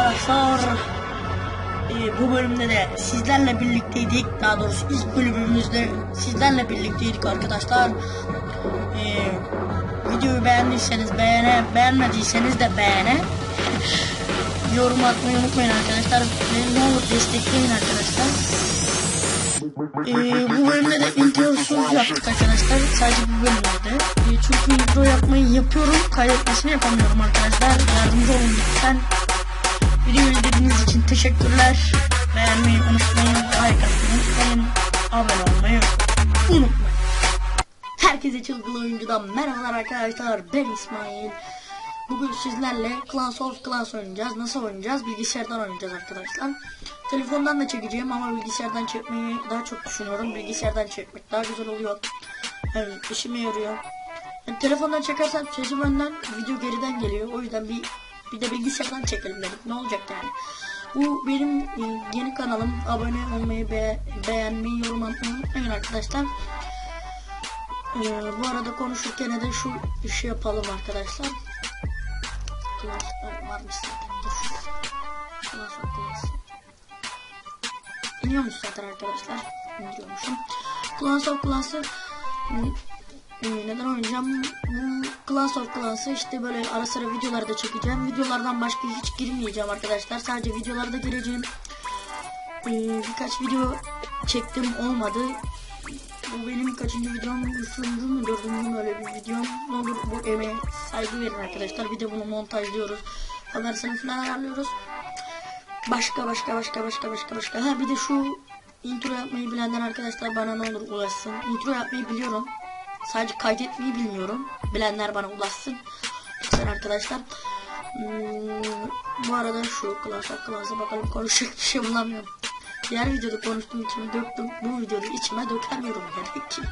arkadaşlar. Ee, bu bölümde de sizlerle birlikteydik. Daha doğrusu ilk bölümümüzde sizlerle birlikteydik arkadaşlar. Ee, videoyu beğendiyseniz beğene, beğenmediyseniz de beğene. Yorum atmayı unutmayın arkadaşlar. Beni ne olur destekleyin arkadaşlar. Ee, bu bölümde de introsuz yaptık arkadaşlar. Sadece bu bölümde. Ee, çünkü intro yapmayı yapıyorum. Kaydetmesini yapamıyorum arkadaşlar. Yardımcı olun lütfen. Videoyu izlediğiniz için teşekkürler. Beğenmeyi unutmayın. Like atmayı unutmayın. Abone olmayı unutmayın. Herkese çılgın oyuncudan merhabalar arkadaşlar. Ben İsmail. Bugün sizlerle Clans of Clans oynayacağız. Nasıl oynayacağız? Bilgisayardan oynayacağız arkadaşlar. Telefondan da çekeceğim ama bilgisayardan çekmeyi daha çok düşünüyorum. Bilgisayardan çekmek daha güzel oluyor. Yani işime yarıyor. Yani telefondan çekersem sesim önden, video geriden geliyor. O yüzden bir bir de bilgisayardan çekelim dedik. Ne olacak yani? Bu benim e, yeni kanalım. Abone olmayı, be beğenmeyi, yorum atmayı unutmayın arkadaşlar. Ee, bu arada konuşurken de şu işi yapalım arkadaşlar. Var- varmış. İniyormuş zaten arkadaşlar. İndiriyormuşum. Class of Class'ı e, neden oynayacağım? Class of Class'ı işte böyle ara sıra videolarda çekeceğim. Videolardan başka hiç girmeyeceğim arkadaşlar. Sadece videolarda gireceğim. Ee, birkaç video çektim olmadı. Bu benim kaçıncı videom? Üçüncü mü dördüncü mü öyle bir videom? Ne olur bu emeğe saygı verin arkadaşlar. Bir de bunu montajlıyoruz. Kamerasını falan ayarlıyoruz. Başka başka başka başka başka başka. Ha bir de şu intro yapmayı bilenler arkadaşlar bana ne olur ulaşsın. Intro yapmayı biliyorum. Sadece kaydetmeyi bilmiyorum. Bilenler bana ulaşsın. Lütfen arkadaşlar. Hmm, bu arada şu Clash of bakalım konuşacak bir şey bulamıyorum. Diğer videoda konuştuğum için döktüm. Bu videoda içime dökemiyorum demek ki.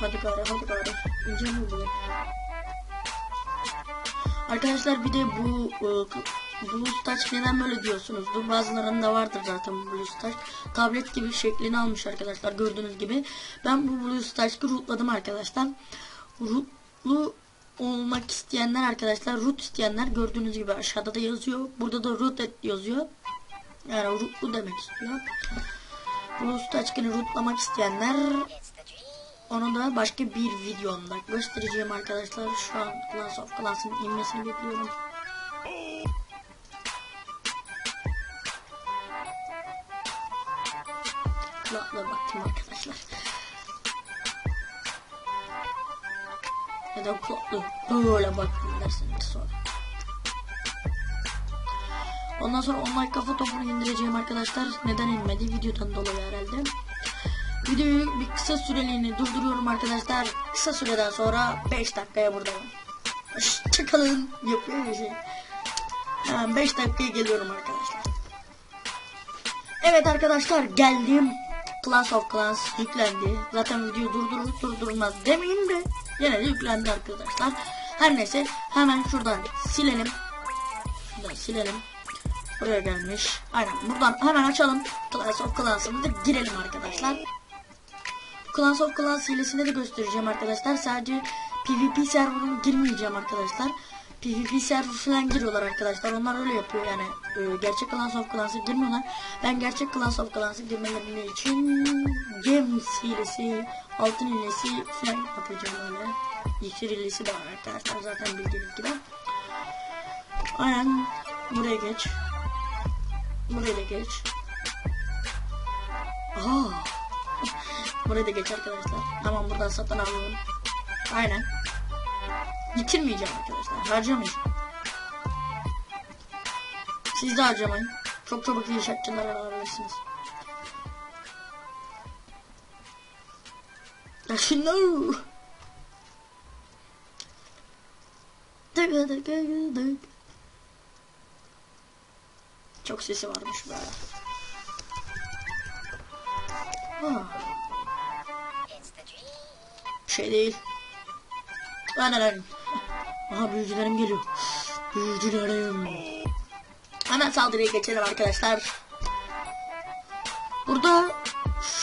Hadi gari hadi gari. İnce mi bu? Arkadaşlar bir de bu e, BlueStacks neden böyle diyorsunuzdur. Bazılarında vardır zaten bu BlueStacks. Tablet gibi şeklini almış arkadaşlar gördüğünüz gibi. Ben bu BlueStacks'ı rootladım arkadaşlar. Rootlu olmak isteyenler arkadaşlar root isteyenler gördüğünüz gibi aşağıda da yazıyor. Burada da root et yazıyor. Yani rootlu demek istiyor. BlueStacks'ı rootlamak isteyenler onu da başka bir videomda göstereceğim arkadaşlar. Şu an Class of Clans'ın inmesini bekliyorum. Kulakla baktım arkadaşlar. Neden kulaklı böyle baktım dersiniz sonra. Ondan sonra online kafa topunu indireceğim arkadaşlar. Neden inmedi? Videodan dolayı herhalde. Videoyu bir kısa süreliğine durduruyorum arkadaşlar. Kısa süreden sonra 5 dakikaya buradayım. Hoşçakalın. Yapıyor bir şey. Hemen 5 dakikaya geliyorum arkadaşlar. Evet arkadaşlar geldim. Class of Clans yüklendi. Zaten video durdurur durdurmaz demeyeyim de yine de yüklendi arkadaşlar. Her neyse hemen şuradan silelim. Şuradan silelim. Buraya gelmiş. Aynen buradan hemen açalım. Class of Clans'ımızı girelim arkadaşlar. Clans of Clans hilesini de göstereceğim arkadaşlar. Sadece PvP serverına girmeyeceğim arkadaşlar. PvP server falan giriyorlar arkadaşlar. Onlar öyle yapıyor yani. Ee, gerçek Clans of Clans'a girmiyorlar. Ben gerçek Clans of Clans'a girmeleri için Gems hilesi, altın hilesi falan yapacağım öyle. İksir hilesi de var arkadaşlar zaten bildiğiniz gibi. Aynen buraya geç. Buraya da geç. Aa. Buraya da geç arkadaşlar. Tamam buradan satın alıyorum. Aynen. Bitirmeyeceğim arkadaşlar. Harcamayacağım. Siz de harcamayın. Çok çabuk alabilirsiniz. Dık dık dık dık. Çok sesi varmış be. Ah. Şey değil. Lan lan. Aha büyücülerim geliyor. Büyücülerim. Hemen saldırıya geçelim arkadaşlar. Burada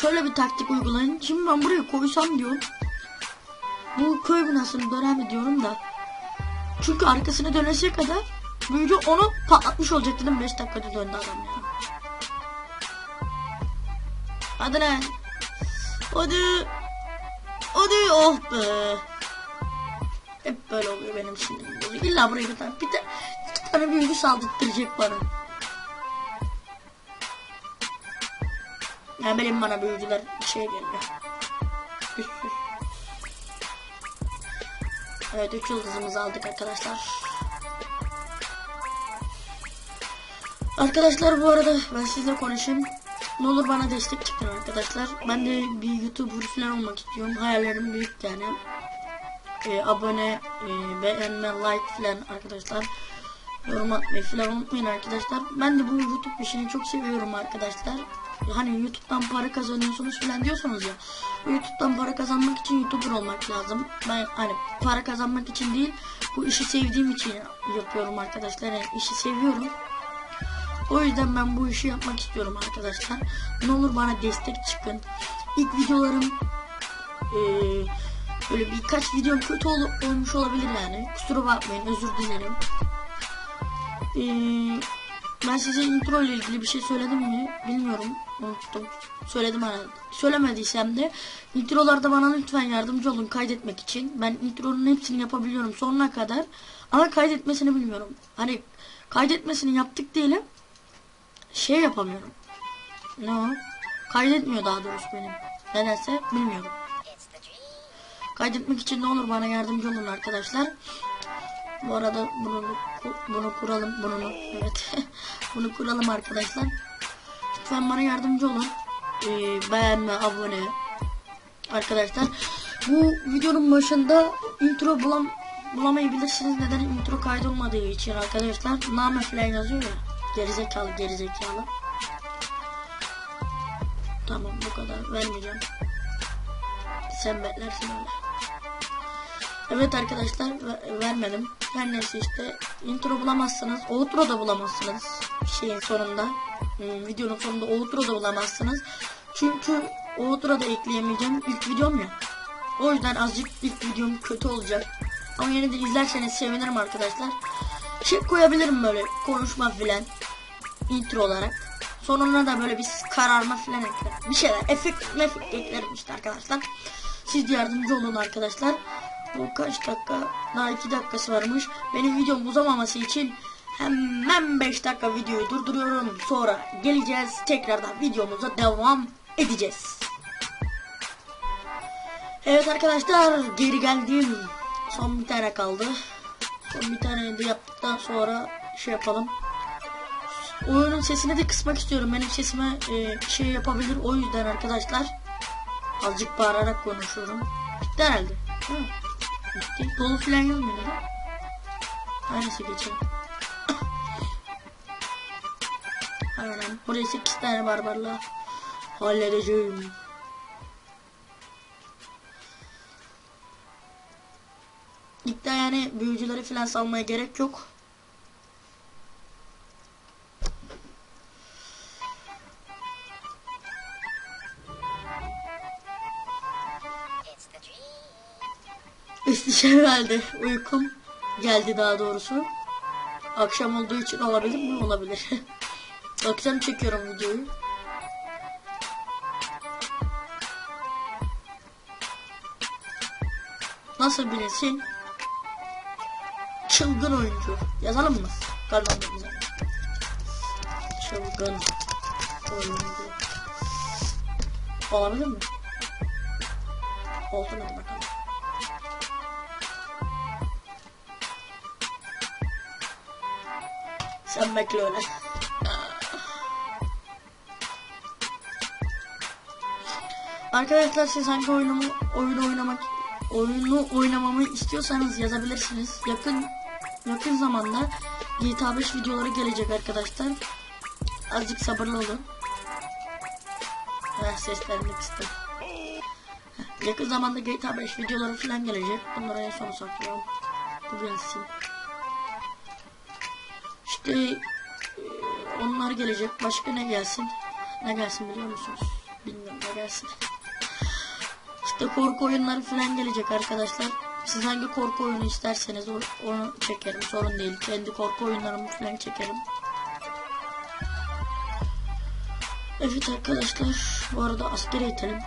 şöyle bir taktik uygulayın. Şimdi ben buraya koysam diyorum. bu köy binasını dönem ediyorum da. Çünkü arkasını dönese kadar büyücü onu patlatmış olacak dedim 5 dakikada döndü adam ya. Hadi lan. Hadi. Hadi oh be. Hep böyle oluyor benim sinirim bozuyor. İlla buraya bir tane, bir tane, iki tane büyücü saldırtıracak bana. Ya benim bana büyücüler şey geliyor. Üst üst. Evet 3 yıldızımızı aldık arkadaşlar. Arkadaşlar bu arada ben sizle konuşayım. Ne olur bana destek çıkın arkadaşlar. Ben de bir YouTuber falan olmak istiyorum. Hayallerim büyük yani. Ee, abone, e, beğenme, like falan arkadaşlar. Yorum atmayı falan unutmayın arkadaşlar. Ben de bu YouTube işini çok seviyorum arkadaşlar. Hani YouTube'dan para kazanıyorsunuz falan diyorsunuz ya. YouTube'dan para kazanmak için YouTuber olmak lazım. Ben hani para kazanmak için değil, bu işi sevdiğim için yapıyorum arkadaşlar. Yani işi seviyorum. O yüzden ben bu işi yapmak istiyorum arkadaşlar. Ne olur bana destek çıkın. İlk videolarım eee böyle birkaç videom kötü ol olmuş olabilir yani. Kusura bakmayın özür dilerim. Eee ben size intro ile ilgili bir şey söyledim mi bilmiyorum. Unuttum. Söyledim herhalde. Söylemediysem de introlarda bana lütfen yardımcı olun kaydetmek için. Ben intronun hepsini yapabiliyorum sonuna kadar. Ama kaydetmesini bilmiyorum. Hani kaydetmesini yaptık diyelim şey yapamıyorum. Ne o? Kaydetmiyor daha doğrusu benim. Nedense bilmiyorum. Kaydetmek için ne olur bana yardımcı olun arkadaşlar. Bu arada bunu bunu kuralım bunu evet bunu kuralım arkadaşlar. Lütfen bana yardımcı olun. Ee, beğenme, abone arkadaşlar. Bu videonun başında intro bulam bulamayabilirsiniz. Neden intro kaydolmadığı için arkadaşlar. Name falan yazıyor ya. Gerizekalı gerizekalı. Tamam bu kadar vermeyeceğim. Sen beklersin öyle. Evet arkadaşlar ver, vermedim. Her neyse işte intro bulamazsınız. Outro da bulamazsınız. Şeyin sonunda. Hmm, videonun sonunda outro da bulamazsınız. Çünkü outro da ekleyemeyeceğim. İlk videom ya. O yüzden azıcık ilk videom kötü olacak. Ama yine de izlerseniz sevinirim arkadaşlar. Şey koyabilirim böyle konuşma filan intro olarak. Sonuna da böyle bir kararma falan eklerim. Bir şeyler efekt mefekt eklerim işte arkadaşlar. Siz de yardımcı olun arkadaşlar. Bu kaç dakika? Daha 2 dakikası varmış. Benim videom uzamaması için hemen 5 dakika videoyu durduruyorum. Sonra geleceğiz. Tekrardan videomuza devam edeceğiz. Evet arkadaşlar geri geldim. Son bir tane kaldı. Son bir tane de yaptıktan sonra şey yapalım oyunun sesini de kısmak istiyorum. Benim sesime e, şey yapabilir o yüzden arkadaşlar. Azıcık bağırarak konuşuyorum. Bitti herhalde. Hı. Bitti. Dolu falan mu da? Aynısı geçelim. Aynen. Buraya 8 tane barbarla halledeceğim. İlk de yani büyücüleri falan salmaya gerek yok. İstişare geldi. Uykum geldi daha doğrusu. Akşam olduğu için olabilir mi? Olabilir. Akşam çekiyorum videoyu. Nasıl bilinsin? Çılgın oyuncu. Yazalım mı? Kanalımıza. Çılgın oyuncu. Olabilir mi? Olsun hadi bakalım. Sen bekle öyle. Arkadaşlar siz hangi oyunumu oyunu oynamak oyunu oynamamı istiyorsanız yazabilirsiniz. Yakın yakın zamanda GTA 5 videoları gelecek arkadaşlar. Azıcık sabırlı olun. Heh, seslerini kıstım. Yakın zamanda GTA 5 videoları falan gelecek. Bunları en son saklıyorum. Bu gelsin. E, onlar gelecek. Başka ne gelsin? Ne gelsin biliyor musunuz? Bilmiyorum ne gelsin. İşte korku oyunları falan gelecek arkadaşlar. Siz hangi korku oyunu isterseniz onu çekerim. Sorun değil. Kendi korku oyunlarımı falan çekerim. Evet arkadaşlar. Bu arada askere itelim.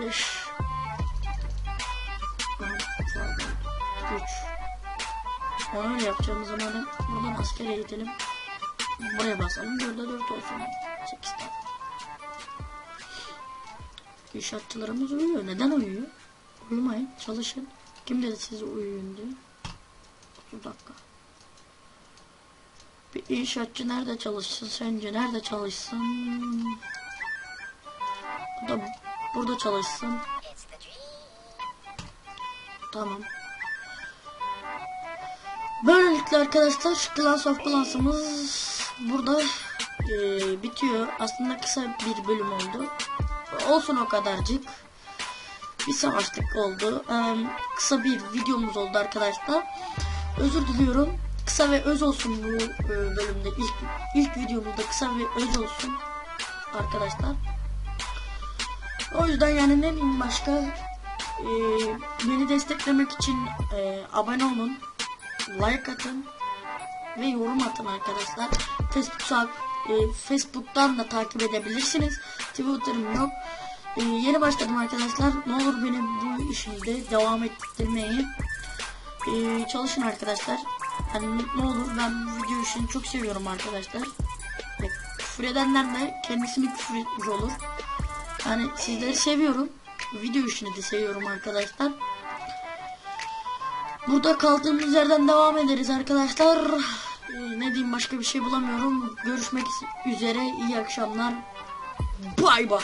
5 Onu yapacağımız zaman da buradan askere itelim. Buraya basalım. 4'e 4 olsun. 8 tane. İnşaatçılarımız uyuyor. Neden uyuyor? Uyumayın. Çalışın. Kim dedi size uyuyun diye? 30 dakika. Bir inşaatçı nerede çalışsın sence? Nerede çalışsın? Bu da burada çalışsın. Tamam. Böylelikle arkadaşlar Clans of Clans'ımız burada eee, bitiyor. Aslında kısa bir bölüm oldu. Olsun o kadarcık. Bir savaşlık oldu. Eee, kısa bir videomuz oldu arkadaşlar. Özür diliyorum. Kısa ve öz olsun bu e, bölümde. ilk ilk videomuzda kısa ve öz olsun arkadaşlar. O yüzden yani ne diyeyim başka e, beni desteklemek için e, abone olun, like atın ve yorum atın arkadaşlar. Facebook e, Facebook'tan da takip edebilirsiniz. Twitter'ım yok. E, yeni başladım arkadaşlar. Ne olur beni bu işimde devam ettirmeyi e, çalışın arkadaşlar. Hani ne olur ben bu video işini çok seviyorum arkadaşlar. Ve küfür edenler de kendisini küfür etmiş olur. Yani sizleri seviyorum. Video işini de seviyorum arkadaşlar. Burada kaldığımız yerden devam ederiz arkadaşlar. Ne diyeyim başka bir şey bulamıyorum. Görüşmek üzere. İyi akşamlar. Bay bay.